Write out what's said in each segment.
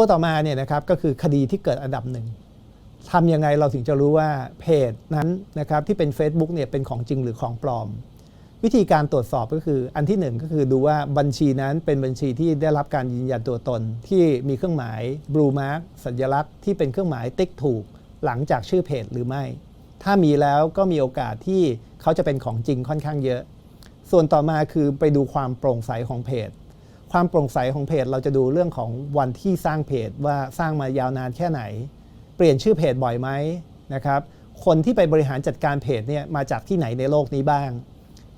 ตัวต่อมาเนี่ยนะครับก็คือคดีที่เกิดอันดับหนึ่งทำยังไงเราถึงจะรู้ว่าเพจนั้นนะครับที่เป็น Facebook เนี่ยเป็นของจริงหรือของปลอม วิธีการตรวจสอบก็คืออันที่หนึ่งก็คือดูว่าบัญชีนั้นเป็นบัญชีที่ได้รับการยืนยันตัวตน ที่มีเครื่องหมาย blue mark สัญลักษณ์ที่เป็นเครื่องหมายติ๊กถูก หลังจากชื่อเพจหรือไม่ ถ้ามีแล้วก็มีโอกาสที่เขาจะเป็นของจริงค่อนข้างเยอะ ส่วนต่อมาคือไปดูความโปร่งใสของเพจ ความโปร่งใสของเพจเราจะดูเรื่องของวันที่สร้างเพจว่าสร้างมายาวนานแค่ไหน เปลี่ยนชื่อเพจบ่อยไหมนะครับคนที่ไปบริหารจัดการเพจเนี่ยมาจากที่ไหนในโลกนี้บ้าง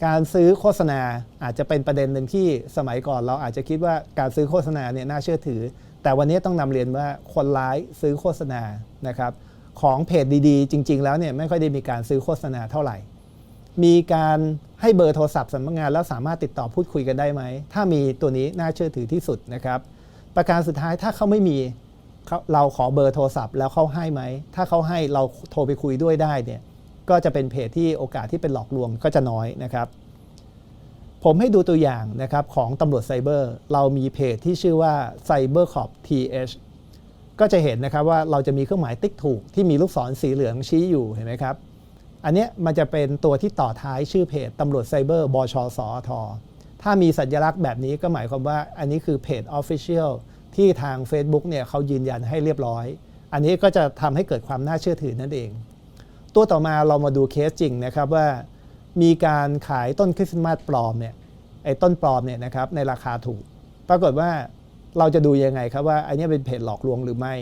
การซื้อโฆษณาอาจจะเป็นประเด็นหนึ่งที่สมัยก่อนเราอาจจะคิดว่าการซื้อโฆษณาเนี่ยน่าเชื่อถือ แต่วันนี้ต้องนำเรียนว่าคนร้ายซื้อโฆษณานะครับของเพจดีๆ จริง ๆ แล้วเนี่ยไม่ค่อยได้มีการซื้อโฆษณาเท่าไหร่ มีการให้เบอร์โทรศัพท์สำนักงาน แล้วสามารถติดต่อพูดคุยกันได้ไหม ถ้ามีตัวนี้น่าเชื่อถือที่สุดนะครับ ประการสุดท้ายถ้าเขาไม่มีเราขอเบอร์โทรศัพท์แล้วเขาให้ไหม ถ้าเขาให้เราโทรไปคุยด้วยได้เนี่ยก็จะเป็นเพจที่โอกาสที่เป็นหลอกลวงก็จะน้อยนะครับ ผมให้ดูตัวอย่างนะครับของตำรวจไซเบอร์เรามีเพจที่ชื่อว่า CyberCop TH ก็จะเห็นนะครับว่าเราจะมีเครื่องหมายติ๊กถูกที่มีลูกศรสีเหลืองชี้อยู่เห็นไหมครับ อันเนี้ยมันจะเป็นตัวที่ต่อท้ายชื่อเพจตำรวจไซเบอร์บชสอทถ้ามีสัญลักษณ์แบบนี้ก็หมายความว่าอันนี้คือเพจ Official ที่ทาง Facebook เนี่ยเขายืนยันให้เรียบร้อย อันนี้ก็จะทำให้เกิดความน่าเชื่อถือนั่นเอง ตัวต่อมาเรามาดูเคสจริงนะครับว่า มีการขายต้นคริสต์มาสปลอมเนี่ยไอ้ต้นปลอมเนี่ยนะครับในราคาถูก ปรากฏว่าเราจะดูยังไงครับว่าอันนี้เป็นเพจหลอกลวงหรือไม่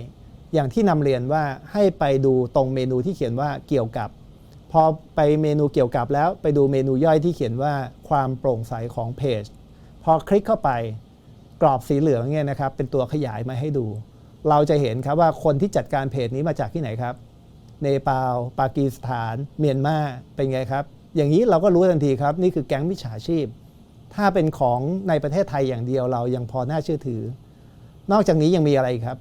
อย่างที่นำเรียนว่าให้ไปดูตรงเมนูที่เขียนว่าเกี่ยวกับ พอไปเมนูเกี่ยวกับแล้วไปดูเมนูย่อยที่เขียนว่าความโปร่งใสของเพจ พอคลิกเข้าไปกรอบสีเหลืองเนี่ยนะครับเป็นตัวขยายมาให้ดู เราจะเห็นครับว่าคนที่จัดการเพจนี้มาจากที่ไหนครับ เนปาล ปากีสถาน เมียนมา เป็นไงครับ อย่างนี้เราก็รู้ทันทีครับ นี่คือแก๊งมิจฉาชีพ ถ้าเป็นของในประเทศไทยอย่างเดียวเรายังพอน่าเชื่อถือ นอกจากนี้ยังมีอะไรครับ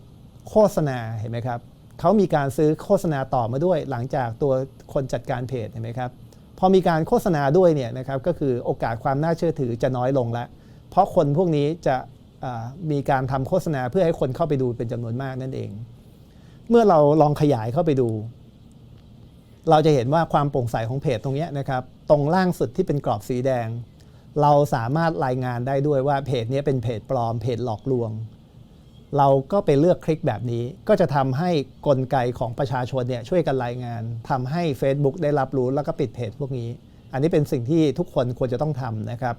โฆษณาเห็นไหมครับ เขามีการซื้อโฆษณาต่อมาด้วยหลังจากตัวคนจัดการเพจเห็นไหมครับพอมีการโฆษณาด้วยเนี่ยนะครับก็คือโอกาสความน่าเชื่อถือจะน้อยลงแล้วเพราะคนพวกนี้จะมีการทำโฆษณาเพื่อให้คนเข้าไปดูเป็นจำนวนมากนั่นเอง เมื่อเราลองขยายเข้าไปดู เราจะเห็นว่าความโปร่งใสของเพจตรงนี้นะครับ ตรงล่างสุดที่เป็นกรอบสีแดง เราสามารถรายงานได้ด้วยว่าเพจนี้เป็นเพจปลอมเพจหลอกลวง เราก็ไปเลือกคลิกแบบนี้ ก็จะทำให้กลไกของประชาชนเนี่ยช่วยกันรายงานทำให้ Facebook ได้รับรู้แล้วก็ปิดเพจพวกนี้ อันนี้เป็นสิ่งที่ทุกคนควรจะต้องทำนะครับ